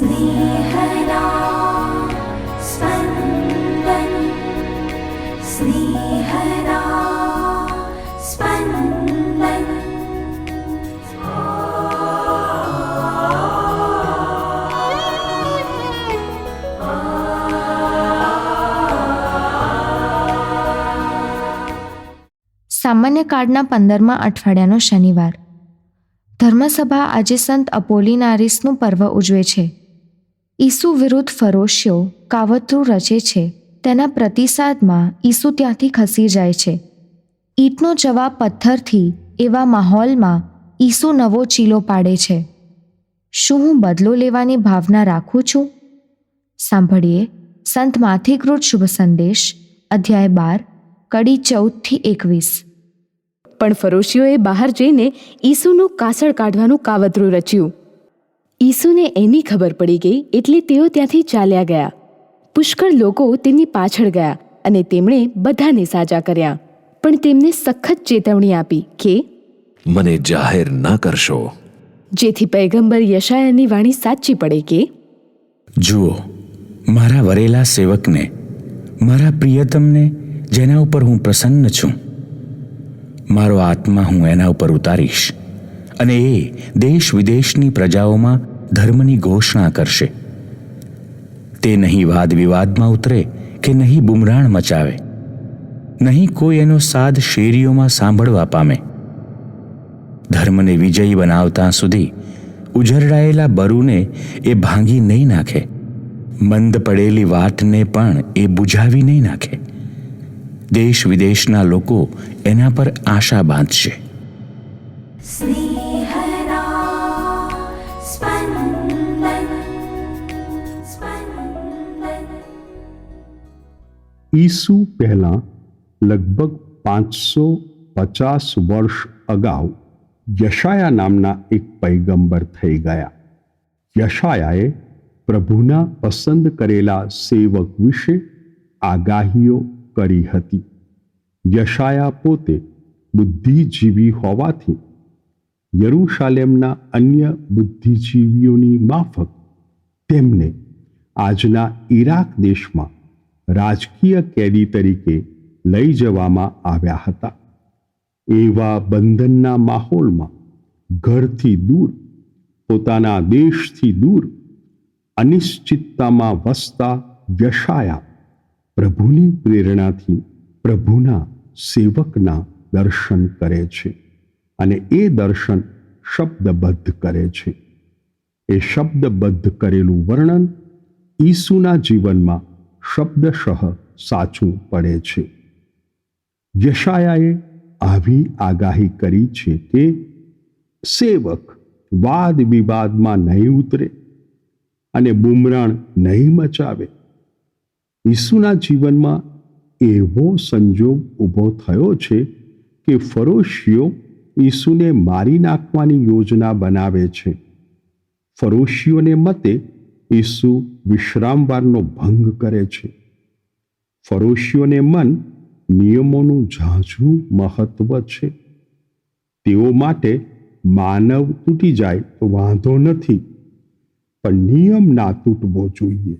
स्नेहदा स्पन्दन् स्नेहदा स्पन्दन् સામાન્ય કાળના પંદરમા અઠવાડિયાનો શનિવાર ધર્મસભા આજે સંત અપોલિનારિસનું પર્વ ઉજવે છે ઈસુ વિરુદ્ધ ફરોશીઓ કાવતરું રચે છે. તેના પ્રતિસાદમાં ઈસુ ત્યાંથી ખસી જાય છે. ઈંટનો જવાબ પથ્થરથી એવા માહોલમાં ઈસુ નવો ચીલો પાડે છે. શું હું બદલો લેવાની ભાવના રાખું છું? સાંભળીએ સંત માથિકૃત શુભ સંદેશ, અધ્યાય બાર, કડી ચૌદથી એકવીસ. પણ ફરોશીઓએ બહાર જઈને ઈસુનું કાસળ કાઢવાનું કાવતરું રચ્યું. ઈસુને એની ખબર પડી ગઈ એટલે તેઓ ત્યાંથી ચાલ્યા ગયા. પુષ્કળ લોકો તેમની પાછળ ગયા અને તેમણે બધાને સાજા કર્યા. પણ તેમને સખત ચેતવણી આપી કે મને જાહેર ન કરશો. જેથી પૈગંબર યશાયાની વાણી સાચી પડે કે જુઓ મારા વરેલા સેવકને મારા પ્રિયતમને જેના ઉપર હું પ્રસન્ન છું મારો આત્મા હું એના ઉપર ઉતારીશ. અને એ દેશ વિદેશની પ્રજાઓમાં ધર્મની ઘોષણા કરશે. તે નહીં વાદ વિવાદમાં ઉતરે કે નહીં બુમરાણ મચાવે. નહીં કોઈ એનો સાદ શેરીઓમાં સાંભળવા પામે. ધર્મને વિજયી બનાવતા સુધી ઉજરડાયેલા બરુને એ ભાંગી નહીં નાખે. મંદ પડેલી વાતને પણ એ બુઝાવી નહીં નાખે. દેશ વિદેશના લોકો એના પર આશા બાંધશે. સ્નેહ ઈસુ પહેલાં લગભગ પાંચસો પચાસ વર્ષ અગાઉ યશાયા નામના એક પૈગંબર થઈ ગયા. યશાયાએ પ્રભુના પસંદ કરેલા સેવક વિશે આગાહીઓ કરી હતી. યશાયા પોતે બુદ્ધિજીવી હોવાથી યરૂશાલેમના અન્ય બુદ્ધિજીવીઓની માફક તેમને આજના ઈરાક દેશમાં રાજકીય કેદી તરીકે લઈ જવામાં આવ્યા હતા. એવા બંધનના માહોલમાં ઘરથી દૂર, પોતાના દેશથી દૂર, અનિશ્ચિતતામાં વસતા વ્યશાયા પ્રભુની પ્રેરણાથી પ્રભુના સેવકના દર્શન કરે છે અને એ દર્શન શબ્દબદ્ધ કરે છે. એ શબ્દબદ્ધ કરેલું વર્ણન ઈસુના જીવનમાં શબ્દશઃ સાચું પડે છે. યશાયાએ આવી આગાહી કરી છે કે સેવક વાદ વિવાદમાં નહીં ઉતરે અને બુમરાણ નહીં મચાવે. ઈસુના જીવનમાં એવો સંજોગ ઊભો થયો છે કે ફરોશીઓ ઈસુને મારી નાખવાની યોજના બનાવે છે. ફરોશીઓને મતે ઈસુ વિશ્રામવારનો ભંગ કરે છે. ફરોશીઓને મન નિયમોનું ઝાઝું મહત્વ છે. તેઓ માટે માનવ તૂટી જાય તો વાંધો નથી, પણ નિયમ ના તૂટવો જોઈએ.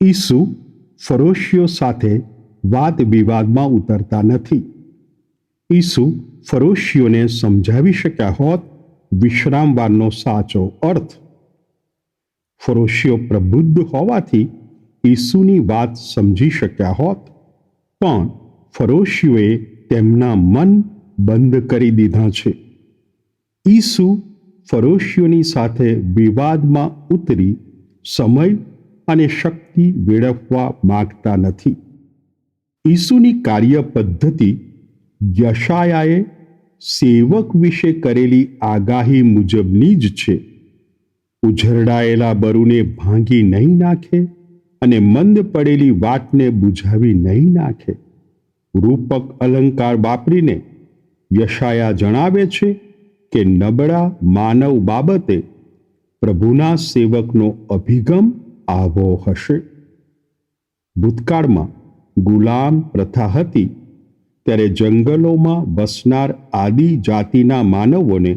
ઈસુ ફરોશીઓ સાથે વાદ વિવાદમાં ઉતરતા નથી. ઈસુ ફરોશીઓને સમજાવી શક્યા હોત વિશ્રામવારનો સાચો અર્થ ફરોશીઓ પ્રબુદ્ધ હોવાથી ઈસુની વાત સમજી શક્યા હોત, પણ ફરોશીઓએ તેમના મન બંધ કરી દીધા છે. ઈસુ ફરોશીઓની સાથે વિવાદમાં ઉતરી સમય અને શક્તિ વેડફવા માગતા નથી. ઈસુની કાર્ય પદ્ધતિ યશાયાએ સેવક વિશે કરેલી આગાહી મુજબની જ છે. ઉઝરડાયેલા બરુને ભાંગી નહીં નાખે અને મંદ પડેલી વાતને બુઝાવી નહીં નાખે. રૂપક અલંકાર વાપરીને યશાયા જણાવે છે કે નબળા માનવ બાબતે પ્રભુના સેવકનો અભિગમ આવો હશે. ભૂતકાળમાં ગુલામ પ્રથા હતી, ત્યારે જંગલોમાં વસનાર આદિ જાતિના માનવોને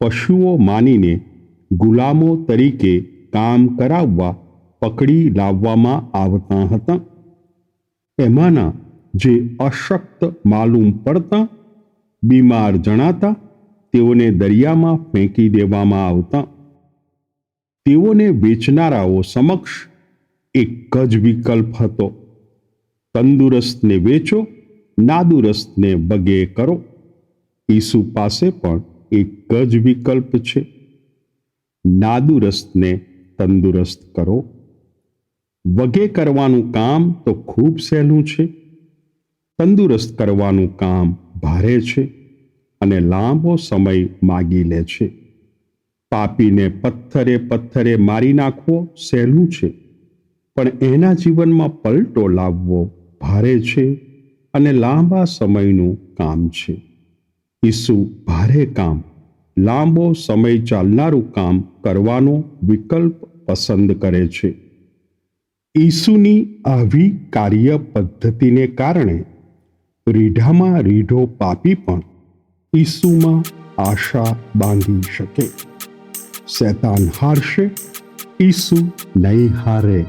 પશુઓ માનીને ગુલામો તરીકે કામ કરાવવા, પકડી લાવવામાં આવતા હતા. એમાંના જે અશક્ત માલુમ પડતા, બીમાર જણાતા, તેઓને દરિયામાં ફેંકી દેવામાં આવતા. તેઓને વેચનારાઓ સમક્ષ એક જ વિકલ્પ હતો. તંદુરસ્તને વેચો, નાદુરસ્તને બગે કરો. ઈસુ પાસે પણ એક જ વિકલ્પ છે. નાદુરસ્તને તંદુરસ્ત કરો. વગે કરવાનું કામ તો ખૂબ સહેલું છે. તંદુરસ્ત કરવાનું કામ ભારે છે અને લાંબો સમય માગી લે છે. પાપીને પથ્થરે પથ્થરે મારી નાખવો સહેલું છે, પણ એના જીવનમાં પલટો લાવવો ભારે છે અને લાંબા સમયનું કામ છે. ઈસુ ભારે કામ લાંબો સમય ચાલનારું કામ કરવાનો વિકલ્પ પસંદ કરે છે. ઈસુની આવી કાર્ય પદ્ધતિને કારણે રીઢામાં રીઢો પાપી પણ ઈસુમાં આશા બાંધી શકે. શૈતાન હારશે, ઈસુ નહીં હારે.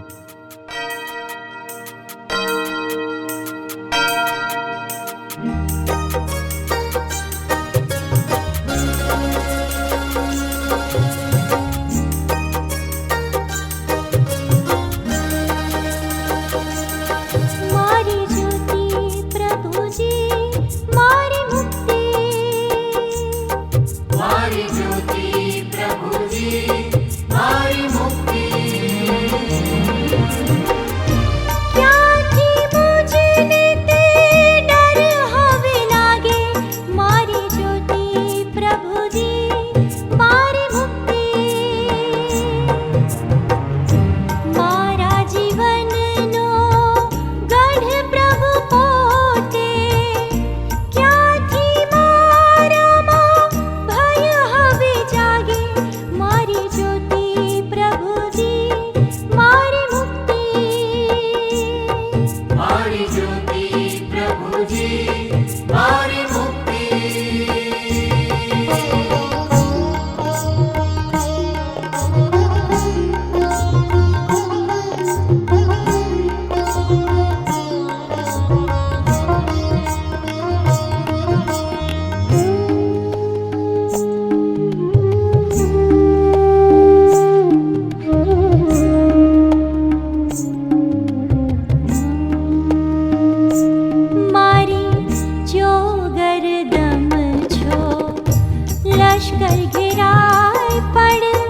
लश्कर गगलिराय पड़े